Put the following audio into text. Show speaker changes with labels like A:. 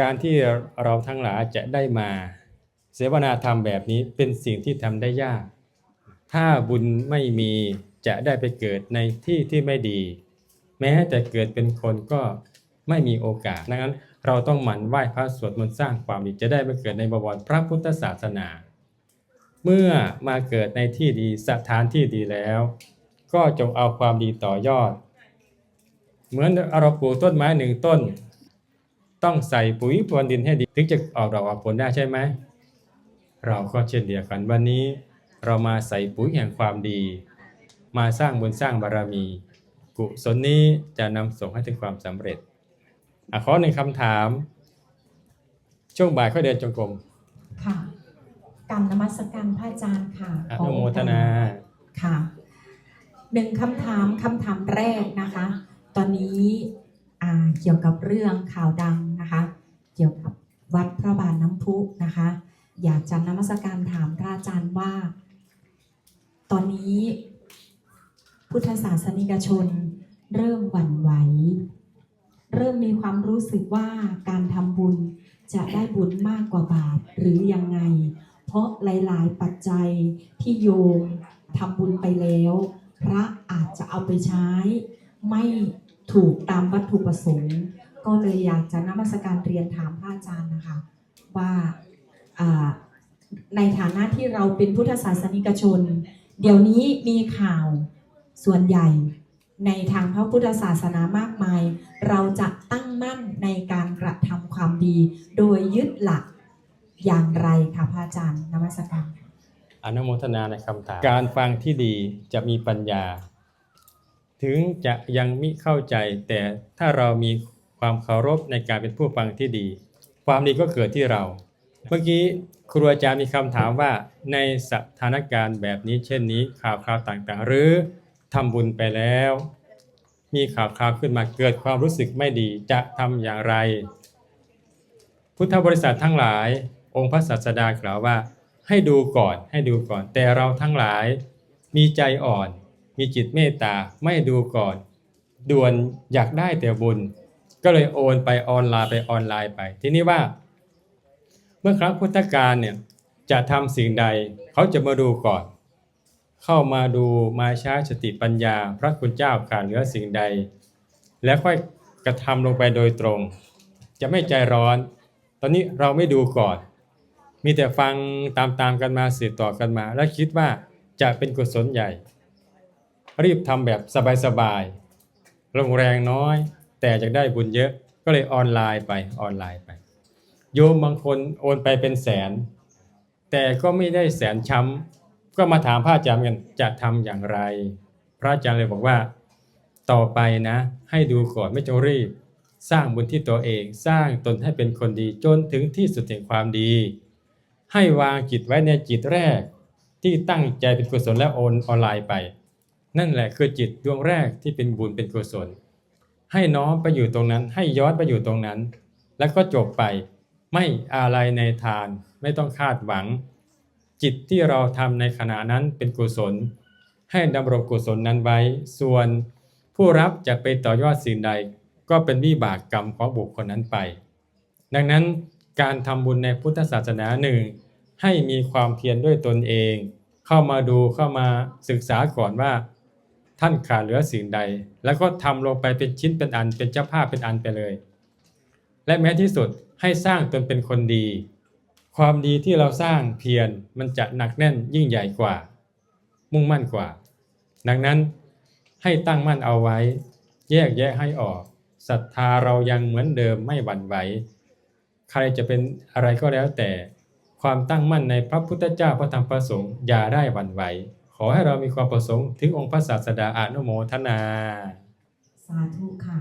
A: การที่เราทั้งหลายจะได้มาเสวนาธรรมแบบนี้เป็นสิ่งที่ทำได้ยาก ถ้าบุญไม่มีจะได้ไปเกิดในที่ที่ไม่ดี แม้แต่เกิดเป็นคนก็ไม่มีโอกาสดังนั้นเราต้องหมั่นไหว้พระสวดมนต์สร้างความดีจะได้ไปเกิดในบวรพระพุทธศาสนา เมื่อมาเกิดในที่ดีสถานที่ดีแล้ว ก็จงเอาความดีต่อยอด เหมือนเราปลูกต้นไม้หนึ่งต้น ต้องใส่ปุ๋ยพรวนดินให้ดี ถึงจะออกดอกออกผลได้ใช่ไหม เราก็เช่นเดียวกันวันนี้ เรามาใส่ปุ๋ยแห่งความดี มาสร้างบุญสร้างบารมี กุศลนี้จะนำส่งให้ถึงความสำเร็จอะขอหนึ่งคำถาม ช่วงบ่ายค่อยเดินจงกรม
B: ค่ะกรรมนมัสการพระอาจารย์ค่ะ
A: อนุโมทนา
B: ค่ะหนึ่งคำถามคำถามแรกนะคะ ตอนนี้อ่า เกี่ยวกับเรื่องข่าวดังนะคะ เกี่ยวกับวัดพระบาทน้ำพุนะคะ อยากจะนมัสการถามพระอาจารย์ว่า ตอนนี้ พุทธศาสนิกชนเริ่มหวั่นไหว เริ่มมีความรู้สึกว่าการทำบุญจะได้บุญมากกว่าบาปหรือยังไง เพราะหลาย ๆ ปัจจัยที่โยมทำบุญไปแล้ว พระอาจจะเอาไปใช้ไม่ ถูกตามวัตถุประสงค์ ก็เลยอยากจะนมัสการเรียนถามพระอาจารย์นะคะ ว่าในฐานะที่เราเป็นพุทธศาสนิกชน เดี๋ยวนี้มีข่าวส่วนใหญ่ในทางพระพุทธศาสนามากมาย เราจะตั้งมั่นในการกระทำความดี โดยยึดหลักอย่างไรคะพระอาจารย์นมัสการ
A: อนุโมทนาในคำถาม การฟังที่ดีจะมีปัญญา ถึงจะยังมิเข้าใจ แต่ถ้าเรามีความเคารพในการเป็นผู้ฟังที่ดี ความดีก็เกิดที่เรา เมื่อกี้ครูอาจารย์มีคำถามว่าในสถานการณ์แบบนี้เช่นนี้ข่าวคราวต่างๆ หรือทำบุญไปแล้ว มีข่าวคราวขึ้นมาเกิดความรู้สึกไม่ดีจะทำอย่างไร พุทธบริษัททั้งหลาย องค์พระศาสดากล่าวว่า ให้ดูก่อนให้ดูก่อน แต่เราทั้งหลายมีใจอ่อน มีจิตเมตตาไม่ดูก่อน ด่วนอยากได้แต่บุญ ก็เลยโอนไปออนไลน์ไปออนไลน์ไป ทีนี้ว่า เมื่อครั้งพุทธกาลเนี่ยจะทำสิ่งใดเขาจะมาดูก่อน เข้ามาดูมาใช้สติปัญญา พระคุณเจ้าขาดเหลือสิ่งใด แล้วค่อยกระทำลงไปโดยตรง จะไม่ใจร้อน ตอนนี้เราไม่ดูก่อน มีแต่ฟังตามๆกันมาสืบต่อกันมา แล้วคิดว่าจะเป็นกุศลใหญ่ รีบทำแบบสบายๆลงแรงน้อย แต่จะได้บุญเยอะก็เลยออนไลน์ไปออนไลน์ไป โยมบางคนโอนไปเป็นแสน แต่ก็ไม่ได้แสนช้ำก็มาถามพระอาจารย์กันจะทำอย่างไร พระอาจารย์เลยบอกว่า ต่อไปนะ ให้ดูก่อนไม่จงรีบ สร้างบุญที่ตัวเองสร้างตนให้เป็นคนดีจนถึงที่สุดแห่งความดี ให้วางจิตไว้ในจิตแรกที่ตั้งใจเป็นกุศลและโอนออนไลน์ไป นั่นแหละคือจิตดวงแรกที่เป็นบุญเป็นกุศล ให้น้อมไปอยู่ตรงนั้น ให้ย้อนไปอยู่ตรงนั้น แล้วก็จบไปไม่อะไรในทานไม่ต้องคาดหวัง จิตที่เราทำในขณะนั้นเป็นกุศล ให้ดำรงกุศลนั้นไว้ ส่วนผู้รับจะไปต่อยอดสิ่งใด ก็เป็นวิบากกรรมของบุคคลนั้นไป ดังนั้นการทำบุญในพุทธศาสนาหนึ่งให้มีความเพียรด้วยตนเอง เข้ามาดูเข้ามาศึกษาก่อนว่า ท่านขาดเหลือสิ่งใด แล้วก็ทำลงไปเป็นชิ้นเป็นอันเป็นเจ้าภาพเป็นอันไปเลย และแม้ที่สุดให้สร้างตนเป็นคนดี ความดีที่เราสร้างเพียรมันจะหนักแน่นยิ่งใหญ่กว่า มุ่งมั่นกว่า ดังนั้นให้ตั้งมั่นเอาไว้ แยกแยะให้ออกศรัทธาเรายังเหมือนเดิมไม่หวั่นไหวใครจะเป็นอะไรก็แล้วแต่ ความตั้งมั่นในพระพุทธเจ้าพระธรรมพระสงฆ์อย่าได้หวั่นไหว ขอให้เรามีความประสงค์ถึงองค์พระศาสดาอนุโมทนา
B: สาธุค่ะ